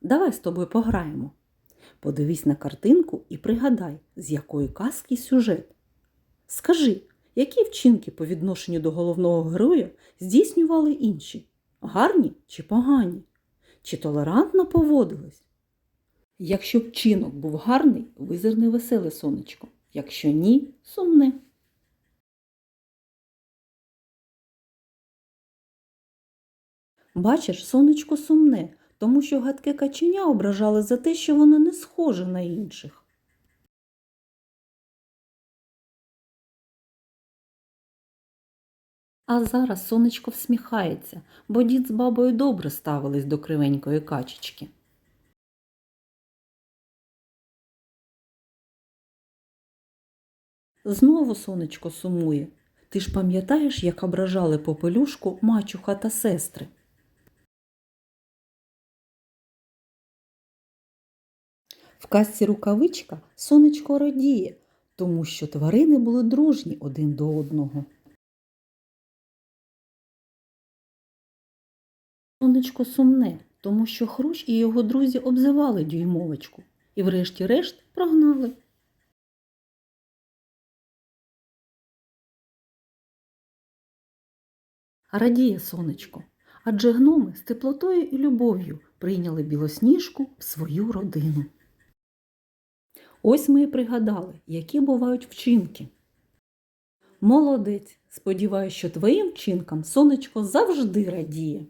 давай з тобою пограємо. Подивись на картинку і пригадай, з якої казки сюжет. Скажи, які вчинки по відношенню до головного героя здійснювали інші? Гарні чи погані? Чи толерантно поводились? Якщо вчинок був гарний, визирне веселе сонечко. Якщо ні, сумне. Бачиш, сонечко сумне, тому що гадке каченя ображали за те, що воно не схоже на інших. А зараз сонечко всміхається, бо дід з бабою добре ставились до кривенької качечки. Знову сонечко сумує. Ти ж пам'ятаєш, як ображали попелюшку мачуха та сестри? В казці рукавичка сонечко радіє, тому що тварини були дружні один до одного. Сонечко сумне, тому що Хрущ і його друзі обзивали дюймовочку і врешті-решт прогнали. Радіє сонечко, адже гноми з теплотою і любов'ю прийняли білосніжку в свою родину. Ось ми і пригадали, які бувають вчинки. Молодець! Сподіваюсь, що твоїм вчинкам сонечко завжди радіє.